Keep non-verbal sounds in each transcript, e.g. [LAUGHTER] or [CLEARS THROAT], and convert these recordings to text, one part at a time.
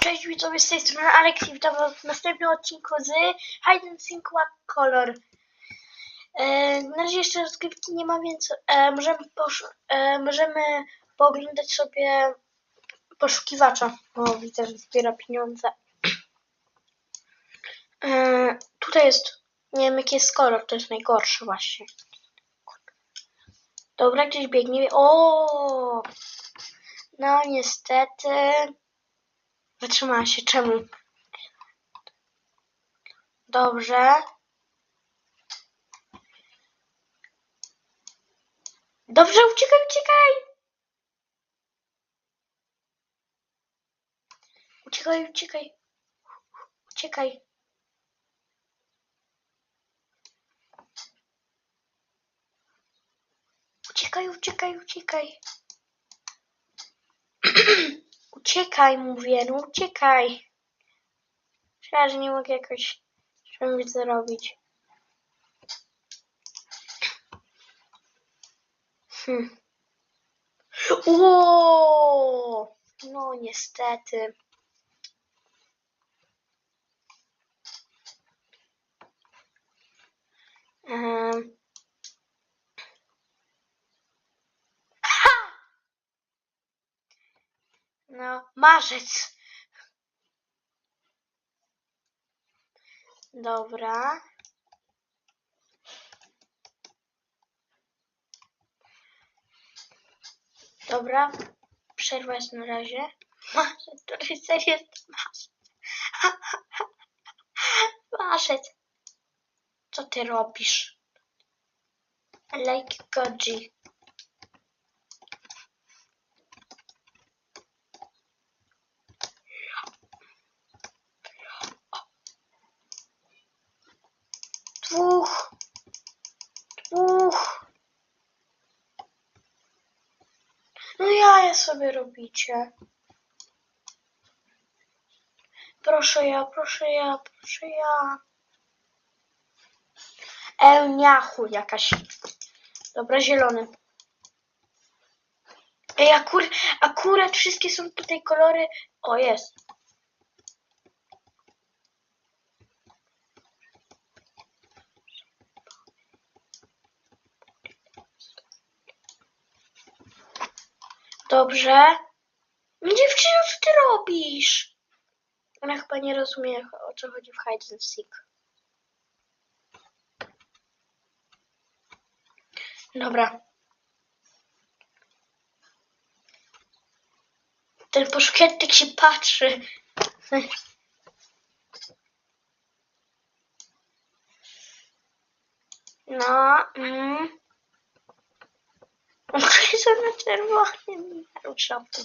Cześć widzowie, z tej strony Aleks i witam w następnym odcinku z Hide and Seek Color. E, na razie jeszcze rozgrywki nie ma, więc e, możemy, e, możemy pooglądać sobie poszukiwacza. O, widzę, że zbiera pieniądze. E, tutaj jest, nie wiem jaki jest kolor, to jest najgorszy właśnie. Dobra, gdzieś biegnie. O! No niestety. Zatrzymała się. Czemu? Dobrze. Dobrze, uciekaj, uciekaj! Uciekaj, uciekaj. Uciekaj. Uciekaj, uciekaj, uciekaj. [CLEARS THROAT] Uciekaj, mówię, no uciekaj. Myślałam, że nie mogę jakoś czymś zrobić. Hm. Ło! No niestety. Em. Ha! No, marzec. Dobra. Dobra. Przerwa jest na razie. [LAUGHS] Marzec, rycerz jest [LAUGHS] marzec. Co ty robisz? Like Goji. Dwóch. Dwóch. No jaja sobie robicie. Proszę ja, proszę ja, proszę ja. Ełniachu jakaś. Dobra, zielony. Ej, akur akurat wszystkie są tutaj kolory. O, jest. Dobrze. No Dziewczyno, co ty robisz? Ona chyba nie rozumie, o co chodzi w hide and seek. Dobra. Ten poszukiwaczek się patrzy. No, mm. Na czerwonym. Ruszam tu.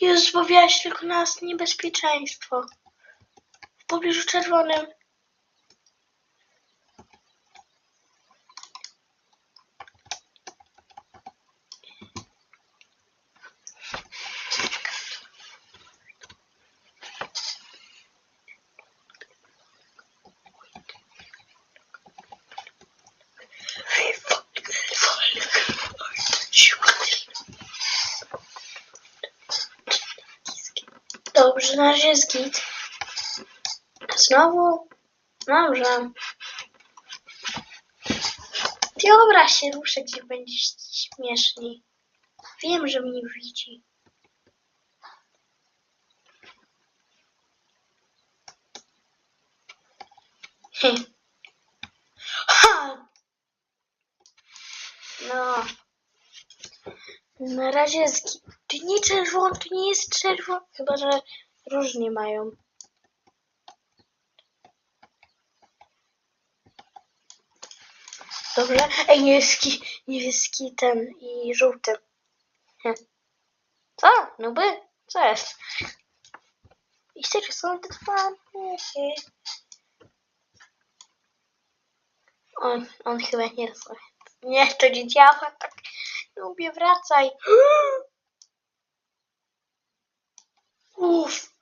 Jezus, bo tylko nas niebezpieczeństwo. W pobliżu czerwonym. Dobrze, na razie jest git. Znowu? Dobrze. Dobra, się ruszę, gdzie będzie śmieszniej. Wiem, że mnie widzi. Heh. Ha! No. Na razie jest... nie czerwony, to nie jest czerwony. Chyba, że różnie mają. Dobrze. Ej, niebieski, niebieski ten i żółty. Co? No by? Co jest? I serio są te dwa. On, on chyba nie rozumie. Nie, to nie działa tak. Lubię, wracaj. [GASPS] Uff.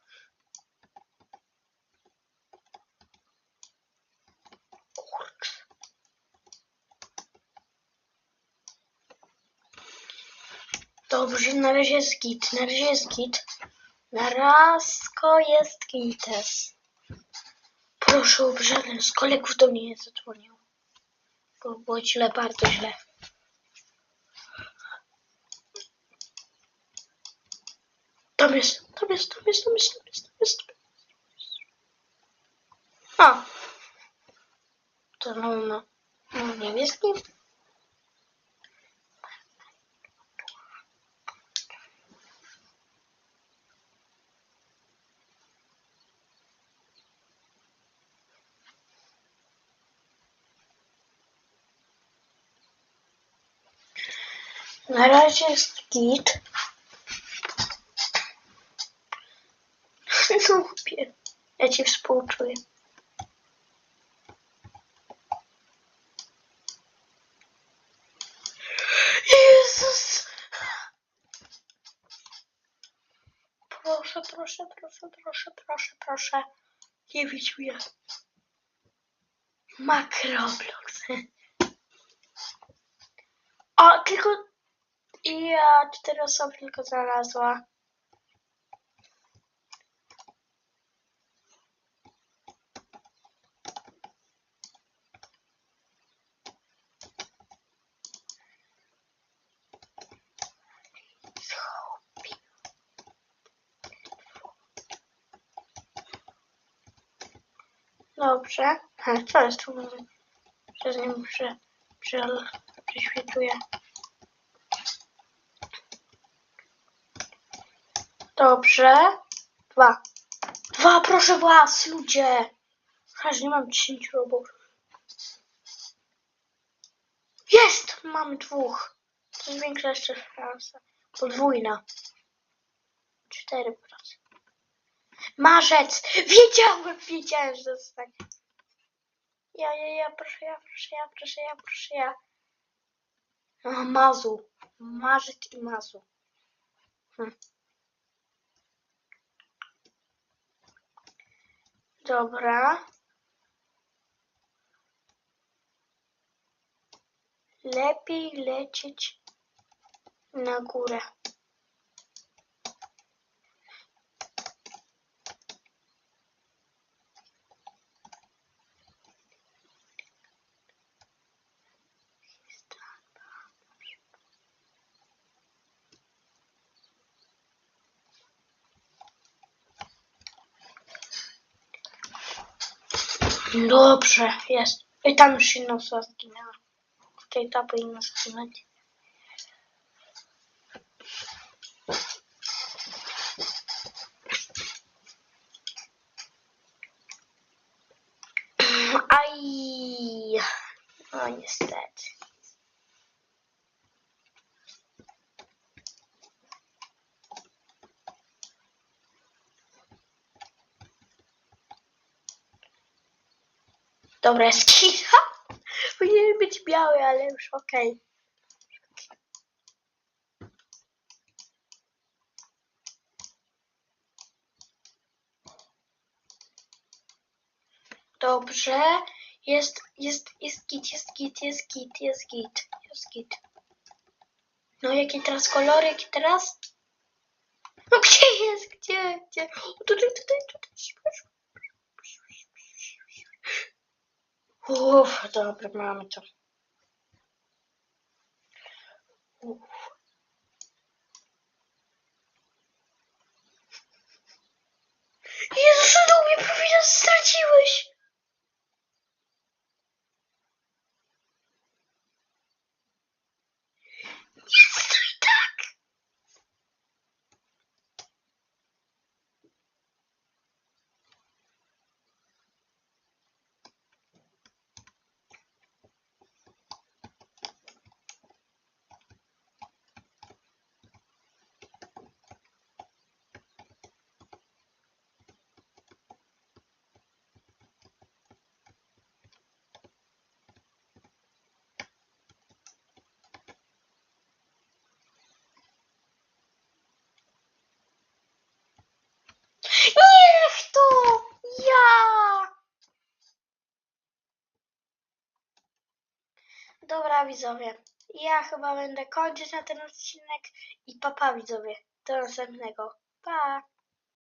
Dobrze, na razie jest git, na razie jest git. Na rasko jest gites. Proszę, żeby żaden z kolegów do mnie nie zadzwonił. Bo było źle, bardzo źle. Tam jest tam jest, tam jest, tam jest, tam jest, tam jest. A. To no, no, no niebieskim. Na razie jest git. Głupie. Ja ci współczuję. Jezus! Proszę, proszę, proszę, proszę, proszę, proszę. Nie mnie. Makroblox. O, tylko... Ja cztery osoby tylko znalazła. Dobrze. Ha, co jest tu? Przez nim prze, prze, prześwituje. Dobrze. Dwa. Dwa, proszę was, ludzie. Aż nie mam 10 robów. Jest! Mamy dwóch. To zwiększa jeszcze szansa. Podwójna. 4%. Marzec! Wiedziałem, wiedziałem, że tak. Ja, ja, ja, proszę ja, proszę ja, proszę ja, proszę ja. A, mazu. Marzec i mazu. Hm. Dobra. Lepiej lecieć na górę. Dobrze, jest. I tam już inna osoba zginęła. Tutaj ta powinna zginąć. Aj! No niestety. Dobra, jest. [LAUGHS] Powinien być biały, ale już okej. Dobrze. Jest, jest, jest git, jest git, jest git, jest git, jest git. No jakie teraz kolory, jakie teraz? No gdzie jest, gdzie, gdzie? O, tutaj, tutaj, tutaj. Uff, dobra, mamy to. Uff. Jezus, no mnie prawie nas Dobra, widzowie. Ja chyba będę kończyć na ten odcinek i papa widzowie. Do następnego. Pa!